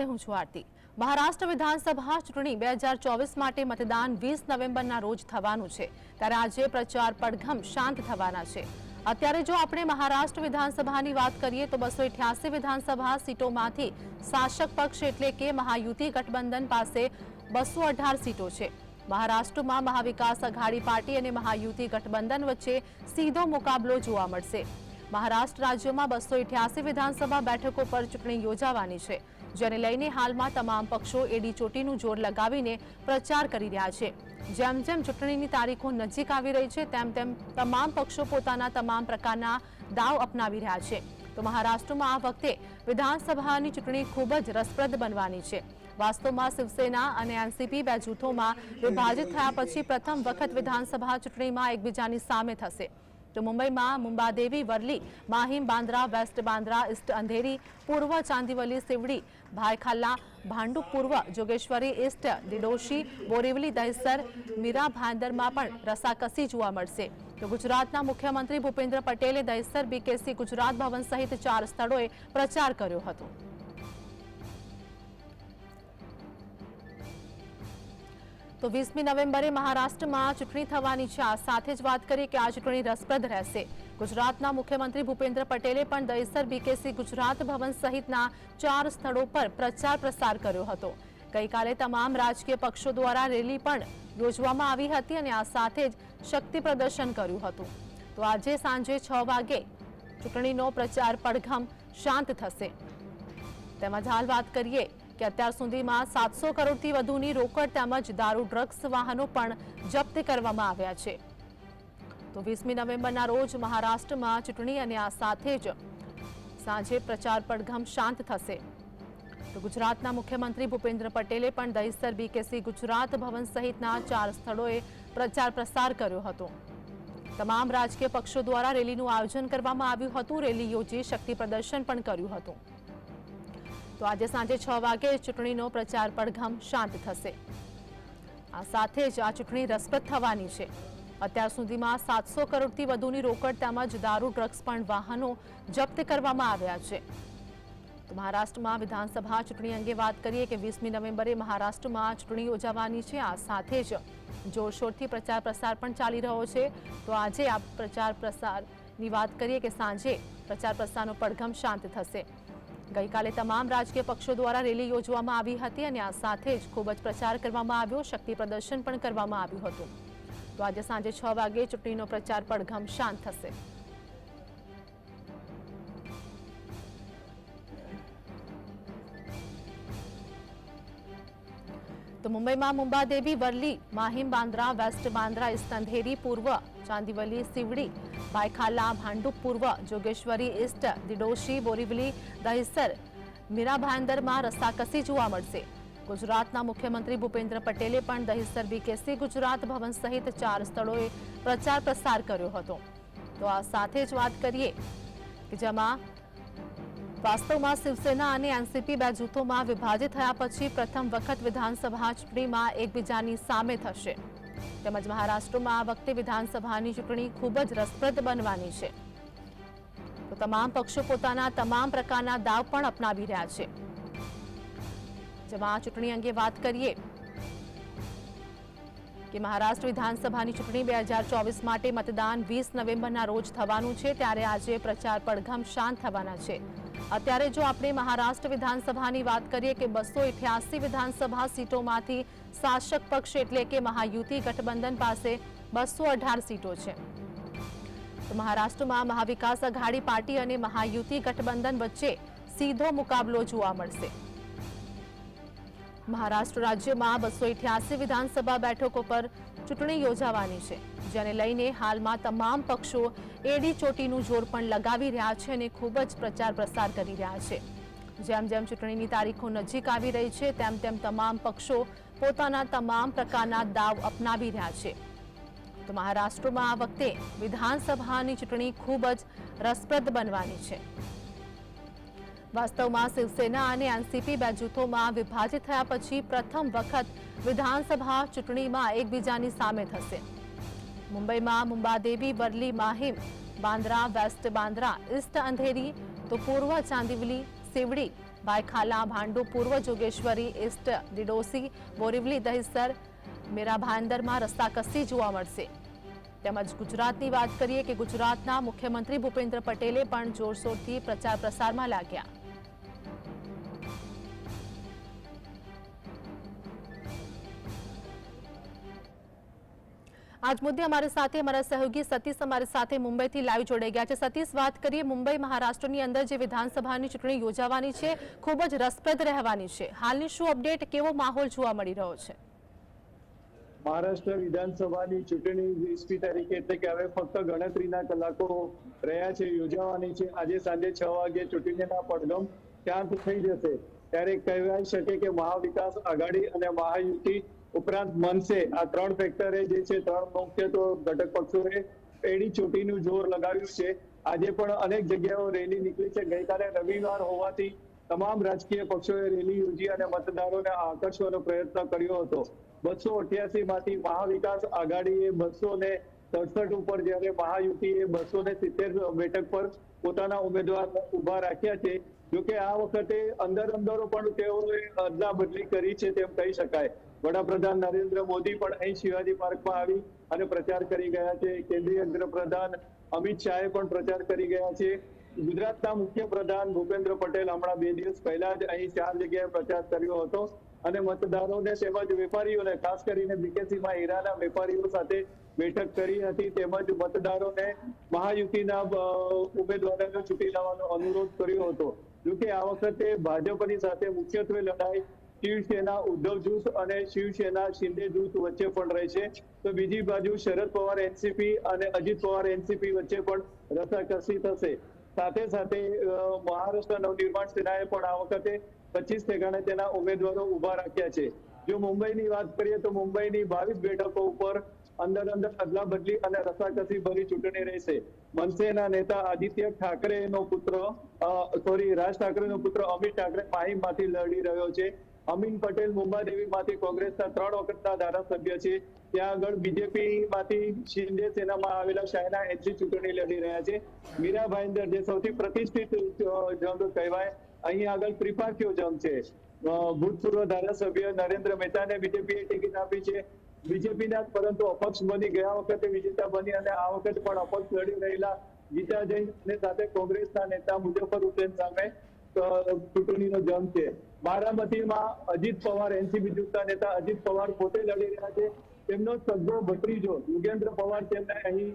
સાથે હું છું આરતી. મહારાષ્ટ્ર વિધાનસભા ચૂંટણી બે હજાર ચોવીસ માટે મતદાન વીસ નવેમ્બરના રોજ થવાનું છે. ત્યારે આજે પ્રચાર પડઘમ શાંત થવાના છે. અત્યારે જો આપણે મહારાષ્ટ્ર વિધાનસભાની વાત કરીએ તો બસો અઠ્યાસી વિધાનસભા સીટોમાંથી શાસક પક્ષ એટલે કે મહાયુતિ ગઠબંધન પાસે બસો અઢાર સીટો છે. મહારાષ્ટ્રમાં મહાવિકાસ અઘાડી પાર્ટી અને મહાયુતિ ગઠબંધન વચ્ચે સીધો મુકાબલો જોવા મળશે. મહારાષ્ટ્ર રાજ્યમાં બસો અઠ્યાસી વિધાનસભા બેઠકો પર ચૂંટણી યોજાવાની છે. જેને લઈને હાલમાં તમામ પક્ષો એડી ચોટીનું જોર લગાવીને પ્રચાર કરી રહ્યા છે. જેમ જેમ ચૂંટણીની તારીખો નજીક આવી રહી છે, તેમ તેમ તમામ પક્ષો પોતાના તમામ પ્રકારના દાવ અપનાવી રહ્યા છે. તો મહારાષ્ટ્રમાં આ વખતે વિધાનસભાની ચૂંટણી ખૂબ જ રસપ્રદ બનવાની છે. વાસ્તવમાં શિવસેના અને એનસીપી બે જૂથોમાં વિભાજિત થયા પછી પ્રથમ વખત વિધાનસભા ચૂંટણીમાં એકબીજાની સામે થશે. તો મુંબઈમાં મુંબાદેવી, વરલી, માહિમ બાંદ્રા, વેસ્ટ બાંદ્રા, ઈસ્ટ અંધેરી, પૂર્વ ચાંદીવલી, સિવડી ભાયખાલા ભાંડુ પૂર્વ, જોગેશ્વરી, ઈસ્ટ દિડોશી બોરીવલી, દહીસર, મીરા ભાંદરમાં પણ રસાકસી જોવા મળશે. તો ગુજરાતના મુખ્યમંત્રી ભૂપેન્દ્ર પટેલે દહીસર, બીકેસી, ગુજરાત ભવન સહિત ચાર સ્થળોએ પ્રચાર કર્યો હતો. તો વીસમી નવેમ્બરે મહારાષ્ટ્રમાં ચૂંટણી થવાની છે. આ સાથે જ વાત કરીએ કે આ ચૂંટણી રસપ્રદ રહેશે. ગુજરાતના મુખ્યમંત્રી ભૂપેન્દ્ર પટેલે પણ દહીસર બીકેસી ગુજરાત ભવન સહિતના ચાર સ્થળો પર પ્રચાર પ્રસાર કર્યો હતો. ગઈકાલે તમામ રાજકીય પક્ષો દ્વારા રેલી પણ યોજવામાં આવી હતી અને આ સાથે જ શક્તિ પ્રદર્શન કર્યું હતું. તો આજે સાંજે છ વાગે ચૂંટણીનો પ્રચાર પડઘમ શાંત થશે. તેમજ હાલ વાત કરીએ કે અત્યાર સુધીમાં સાતસો કરોડથી વધુની રોકડ તેમજ દારૂ ડ્રગ્સ વાહનો પણ જપ્ત કરવામાં આવ્યા છે. તો વીસમી નવેમ્બરના રોજ મહારાષ્ટ્રમાં ચૂંટણી અને આ સાથે જ સાંજે પ્રચાર પડઘમ શાંત થશે. તો ગુજરાતના મુખ્યમંત્રી ભૂપેન્દ્ર પટેલે પણ દહીસર બીકેસી ગુજરાત ભવન સહિતના ચાર સ્થળોએ પ્રચાર પ્રસાર કર્યો હતો. તમામ રાજકીય પક્ષો દ્વારા રેલીનું આયોજન કરવામાં આવ્યું હતું. રેલી યોજી શક્તિ પ્રદર્શન પણ કર્યું હતું. તો આજે સાંજે છ વાગે ચૂંટણીનો પ્રચાર પડઘમ શાંત થશે. આ સાથે જ આ ચૂંટણી રસપ્રદ થવાની છે. અત્યાર સુધીમાં સાતસો કરોડથી વધુની રોકડ તેમજ દારૂ, ડ્રગ્સ પણ વાહનો જપ્ત કરવામાં આવ્યા છે. તો મહારાષ્ટ્રમાં વિધાનસભા ચૂંટણી અંગે વાત કરીએ કે વીસમી નવેમ્બરે મહારાષ્ટ્રમાં ચૂંટણી યોજાવાની છે. આ સાથે જ જોરશોરથી પ્રચાર પ્રસાર પણ ચાલી રહ્યો છે. તો આજે આ પ્રચાર પ્રસારની વાત કરીએ કે સાંજે પ્રચાર પ્રસારનો પડઘમ શાંત થશે. ગઈકાલે તમામ રાજકીય પક્ષો દ્વારા રેલી યોજવામાં આવી હતી અને આ સાથે જ ખૂબ જ પ્રચાર કરવામાં આવ્યો, શક્તિ પ્રદર્શન પણ કરવામાં આવ્યું હતું. તો આજે સાંજે છ વાગે ચૂંટણીનો પ્રચાર પડઘમ શાંત થશે. તો મુંબઈમાં મુંબાદેવી, વરલી, માહિમ બાંદ્રા, વેસ્ટ બાંદ્રા, ઇસ્તંધેરી, પૂર્વ, ચાંદીવલી, સિવડી ભાયખાલા ભાંડુપ પૂર્વ, જોગેશ્વરી ઈસ્ટ, દિડોશી, બોરીવલી, દહીસર મીરા ભાંદરમાં રસાકસી જોવા મળશે. ગુજરાતના મુખ્યમંત્રી ભૂપેન્દ્ર પટેલે પણ દહીસર બીકેસી ગુજરાત ભવન સહિત ચાર સ્થળોએ પ્રચાર પ્રસાર કર્યો હતો. તો આ સાથે જ વાત કરીએ કે જેમાં વાસ્તવમાં શિવસેના અને એનસીપી બે જૂથોમાં વિભાજિત થયા પછી પ્રથમ વખત વિધાનસભા ચૂંટણીમાં એકબીજાની સામે થશે. તેમજ મહારાષ્ટ્રમાં આ વખતે વિધાનસભાની ચૂંટણી ખૂબ જ રસપ્રદ બનવાની છે. તો તમામ પક્ષો પોતાના તમામ પ્રકારના દાવ પણ અપનાવી રહ્યા છે. જેમાં આ ચૂંટણી અંગે વાત કરીએ કે મહારાષ્ટ્ર વિધાનસભાની ચૂંટણી બે હજાર ચોવીસ માટે મતદાન વીસ નવેમ્બરના રોજ થવાનું છે, ત્યારે આજે પ્રચાર પડઘમ શાંત થવાના છે. અત્યારે જો આપણે મહારાષ્ટ્ર વિધાનસભાની વાત કરીએ કે બસો ઇઠ્યાસી વિધાનસભા સીટોમાંથી શાસક પક્ષ એટલે કે મહાયુતિ ગઠબંધન પાસે બસો અઢાર સીટો છે. તો મહારાષ્ટ્રમાં મહાવિકાસ અઘાડી પાર્ટી અને મહાયુતિ ગઠબંધન વચ્ચે સીધો મુકાબલો જોવા મળશે. મહારાષ્ટ્ર રાજ્યમાં બસો ઇઠ્યાસી વિધાનસભા બેઠકો પર ચૂંટણી યોજાવાની છે, જેને લઈને હાલમાં તમામ પક્ષો એડી ચોટીનું જોર પણ લગાવી રહ્યા છે અને ખૂબ જ પ્રચાર પ્રસાર કરી રહ્યા છે. જેમ જેમ ચૂંટણીની તારીખો નજીક આવી રહી છે, તેમ તેમ તમામ પક્ષો પોતાના તમામ પ્રકારના દાવ અપનાવી રહ્યા છે. તો મહારાષ્ટ્રમાં આ વખતે વિધાનસભાની ચૂંટણી ખૂબ જ રસપ્રદ બનવાની છે. વાસ્તવમાં શિવસેના અને એનસીપી બે જૂથોમાં વિભાજિત થયા પછી પ્રથમ વખત વિધાનસભા ચૂંટણીમાં એકબીજાની સામે થશે. મુંબઈમાં મુંબાદેવી વરલી માહિમ, બાંદ્રા, વેસ્ટ બાંદ્રા, ઈસ્ટ અંધેરી, તો પૂર્વ ચાંદીવલી સેવડી ભાઈખાલા, ભાંડુ, પૂર્વ જોગેશ્વરી, ઈસ્ટ ડિડોસી, બોરીવલી, દહીસર, મેરા ભાંદરમાં રસ્તાકસી જોવા મળશે. તેમજ ગુજરાતની વાત કરીએ કે ગુજરાતના મુખ્યમંત્રી ભૂપેન્દ્ર પટેલે પણ જોરશોરથી પ્રચાર પ્રસારમાં લાગ્યા. આજ મુદ્દે અમારી સાથે અમારા સહયોગી સતીશ અમારી સાથે મુંબઈથી લાઈવ જોડાઈ ગયા છે. સતીશ, વાત કરીએ મુંબઈ મહારાષ્ટ્રની અંદર જે વિધાનસભાની ચૂંટણી યોજાવાની છે, ખૂબ જ રસપ્રદ રહેવાની છે. હાલની શું અપડેટ, કેવો માહોલ જોવા મળી રહ્યો છે? મહારાષ્ટ્ર વિધાનસભાની ચૂંટણી વીસમી તારીખે એટલે કે હવે ફક્ત ગણતરીના કલાકો રહ્યા છે, યોજાવાની છે. આજે સાંજે છ વાગે ચૂંટણીના પડઘમ શાંત થઈ જશે. ત્યારે કહેવાય શકે કે મહાવિકાસ આઘાડી અને મહાયુતિ ઉપરાંત મનસે, આ ત્રણ ફેક્ટરે જે છે, ત્રણ મુખ્ય તો ઘટક પક્ષોએ એડી ચોટીનું જોર લગાવ્યું છે. આજે પણ અનેક જગ્યાઓ રેલી નીકળી છે. ગઈકાલે રવિવાર હોવાથી તમામ રાજકીય પક્ષોએ રેલી યોજી અને મતદારોને આકર્ષવાનો પ્રયત્ન કર્યો હતો. બસો અઠ્યાસી માંથી મહાવિકાસ આઘાડીએ બસો ને સડસઠ ઉપર જ્યારે મહાયુતિએ બસો ને સિત્તેર બેઠક પર પોતાના ઉમેદવાર ઊભા રાખ્યા છે જોકે આ વખતે અંદર અંદરો પણ તેઓએ અદલા બદલી કરી છે તેમ કહી શકાય. વડાપ્રધાન નરેન્દ્ર મોદી પણ અહીં શિવાજી પાર્કમાં આવી અને પ્રચાર કરી ગયા છે. કેન્દ્રીય ગૃહપ્રધાન અમિત શાહે પણ પ્રચાર કરી ગયા છે. ગુજરાતના મુખ્ય પ્રધાન ભૂપેન્દ્ર પટેલ હમણાં બે દિવસ પહેલા જ અહીં ચાર જગ્યાએ પ્રચાર કર્યો હતો અને મતદારોને તેમજ વેપારીઓને, ખાસ કરીને બીકેસીમાં હીરાના વેપારીઓ સાથે બેઠક કરી હતી. તેમજ મતદારોને મહાયુતિના ઉમેદવારોને ચૂંટી લાવવાનો અનુરોધ કર્યો હતો. જોકે આ વખતે ભાજપની સાથે મુખ્યત્વે લડાઈ શિવસેના, ઉદ્ધવ જૂથ અને શિવસેના શિંદે જૂથ વચ્ચે પણ રહેશે તો બીજી બાજુ શરદ પવાર, એનસીપી અને અજીત પવાર, એનસીપી વચ્ચે પણ રસાકસી થશે. સાથે સાથે મહારાષ્ટ્ર નવનિર્માણ સેનાએ પણ આ વખતે પચીસ ઠેકાણે તેના ઉમેદવારો ઊભા રાખ્યા છે. જો મુંબઈની વાત કરીએ તો મુંબઈની બાવીસ બેઠકો ઉપર અંદર અંદર અદલા બદલી અને રસાકસી ભરી ચૂંટણી રહેશે. મનસેના નેતા આદિત્ય ઠાકરેનો પુત્ર સોરી રાજ ઠાકરેનો પુત્ર અમિત ઠાકરે માહીમમાંથી લડી રહ્યો છે. અમીન પટેલ મુંબાદેવીમાંથી કોંગ્રેસના ત્રણ વખતના ધારાસભ્ય છે. ત્યાં આગળ બીજેપી માંથી શિંદે સેનામાં આવેલા શાહના એનસી ચૂંટણી લડી રહ્યા છે. મીરા ભાઈંદર જે સૌથી પ્રતિષ્ઠિત જંગ કહેવાય, અહીં આગળ ત્રિપાઠીઓ જંગ છે. ભૂતપૂર્વ ધારાસભ્ય નરેન્દ્ર મહેતાને બીજેપીએ ટિકિટ આપી છે. બીજેપીના પરંતુ અપક્ષ બની ગયા વખતે વિજેતા બની અને આ વખતે પણ અપક્ષ લડી રહેલા ગીતા જૈન સાથે કોંગ્રેસના નેતા મુજફ્ફર હુસેન સામે ચૂંટણીનો જંગ છે. બારામતીમાં અજીત પવાર, એનસીપી જૂથના નેતા અજીત પવાર પોતે લડી રહ્યા છે. તેમનો સગો ભત્રીજો યુગેન્દ્ર પવાર તેમને અહીં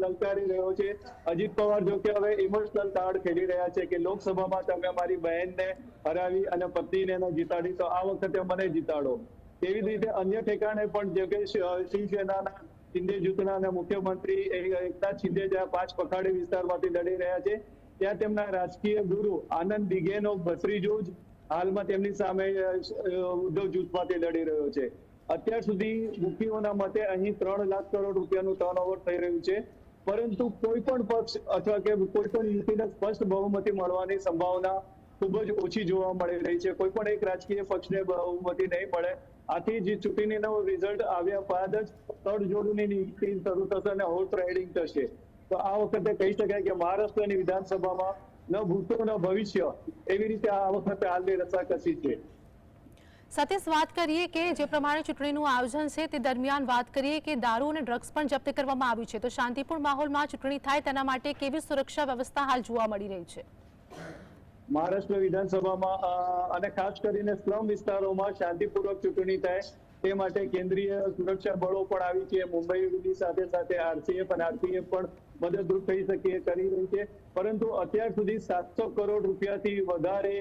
લલકારી રહ્યો છે. અજીત પવાર જો કે હવે ઇમોશનલ કાર્ડ ખેલી રહ્યા છે કે લોકસભામાં તમે મારી બહેનને હરાવી અને પત્નીને જીતાડી, તો આ વખતે મને જીતાડો. તેવી જ રીતે અન્ય ઠેકાણે પણ જે કે શિવસેનાના શિંદે જૂથના મુખ્યમંત્રી એકનાથ શિંદે જ્યાં પાંચ પખાડી વિસ્તારમાંથી લડી રહ્યા છે, ત્યાં તેમના રાજકીય ગુરુ આનંદ દિઘેનો ભત્રીજો જ હાલમાં તેમની સામે ઉદ્ધવ જૂથમાંથી લડી રહ્યો છે. અત્યાર સુધી મુખ્યઓના મતે અહીં ત્રણ લાખ કરોડ રૂપિયાનું ટર્નઓવર થઈ રહ્યું છે, પરંતુ કોઈ પણ પક્ષ અથવા કે કોઈ પણ યુતિને સ્પષ્ટ બહુમતી મળવાની સંભાવના ખૂબ જ ઓછી જોવા મળી રહી છે. કોઈ પણ એક રાજકીય પક્ષને બહુમતી નહીં મળે આથી જ ચૂંટણીનો રિઝલ્ટ આવ્યા બાદ જ તડજોડની નીતિ શરૂ થશે અને હોર્સ રાઇડિંગ થશે. તો આ વખતે કહી શકાય કે મહારાષ્ટ્રની વિધાનસભામાં ન ભૂતો ન ભવિષ્ય એવી રીતે આ વખતે હાલની રસાકસી છે. સતીશ વાત કરીએ કે જે પ્રમાણે ચૂંટણીનું આયોજન છે તે દરમિયાન વાત કરીએ કે દારૂ અને ડ્રગ્સ પણ જપ્ત કરવામાં આવ્યું છે. તો શાંતિપૂર્ણ માહોલમાં ચૂંટણી થાય તેના માટે કેવી સુરક્ષા વ્યવસ્થા હાલ જોવા મળી રહી છે? મહારાષ્ટ્ર વિધાનસભામાં અને ખાસ કરીને સ્લમ વિસ્તારોમાં શાંતિપૂર્વક ચૂંટણી થાય તે માટે કેન્દ્રીય સુરક્ષા બળો પણ આવી છે. મુંબઈની સાથે સાથે આરસીએફ અને આરપીએફ પણ મદદરૂપ થઈ શકે કરી રહી છે. પરંતુ અત્યાર સુધી સાતસો કરોડ રૂપિયાથી વધારે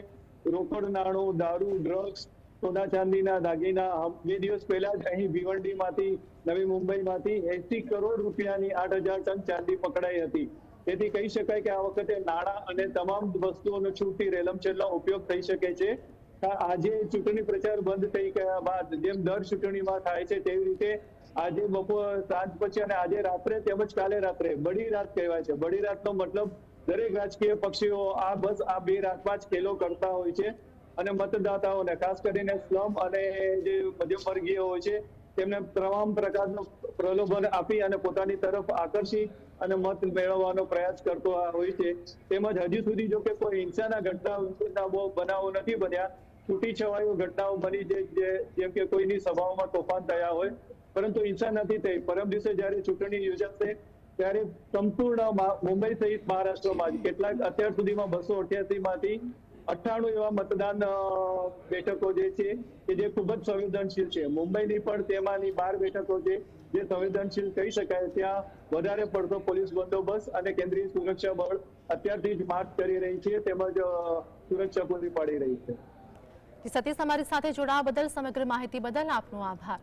રોકડ નાણું દારૂ ડ્રગ્સ સોના ચાંદીના દાગીના બે દિવસ પહેલા જ અહીં ભીવંડીમાંથી, નવી મુંબઈમાંથી એસી કરોડ રૂપિયાની આઠ હજાર ટન ચાંદી પકડાઈ હતી. તેથી કહી શકાય કે આ વખતે નાણાં અને તમામ વસ્તુઓનો છૂટી રેલમછેલનો ઉપયોગ થઈ શકે છે. આજે ચૂંટણી પ્રચાર બંધ થઈ ગયા બાદ જેમ દર ચૂંટણીમાં થાય છે તેવી રીતે આજે બપોર સાંજ પછી અને આજે રાત્રે તેમજ કાલે રાત્રે બડી રાત કહેવાય છે. બડી રાતનો મતલબ દરેક રાજકીય પક્ષીઓ આ બસ આ બે રાતમાં જ ખેલો કરતા હોય છે. અને મતદાતાઓને ખાસ કરીને સ્લમ અને જે મધ્યમ વર્ગીય હોય છે તેમને તમામ પ્રકારનું પ્રલોભન આપી અને પોતાની તરફ આકર્ષી અને મત મેળવવાનો પ્રયાસ કરતો હોય છે. તેમજ હજી સુધી જો કોઈ હિંસાના ઘટના બનાવો નથી બન્યા છૂટી છવાયું ઘટનાઓ બની જાય જેમ કે કોઈની સભાઓમાં તોફાન થયા હોય, પરંતુ હિંસા નથી થઈ. પરમ દિવસે જયારે ચૂંટણી યોજાશે, ત્યારે સંપૂર્ણ મુંબઈ સહિત મહારાષ્ટ્રમાં કેટલાક અત્યાર સુધીમાં બસો અઠ્યાસી માંથી અઠ્ઠાણું એવા મતદાન બેઠકો જે છે, કે જે ખૂબ જ સંવેદનશીલ છે. મુંબઈની પણ તેમાંની બાર બેઠકો છે, જે સંવેદનશીલ કહી શકાય. ત્યાં વધારે પડતો પોલીસ બંદોબસ્ત અને કેન્દ્રીય સુરક્ષા બળ અત્યારથી જ માર્ચ કરી રહી છે, તેમજ સુરક્ષા પૂરી પાડી રહી છે. સતીશ અમારી સાથે જોડાવા બદલ સમગ્ર માહિતી બદલ આપનો આભાર.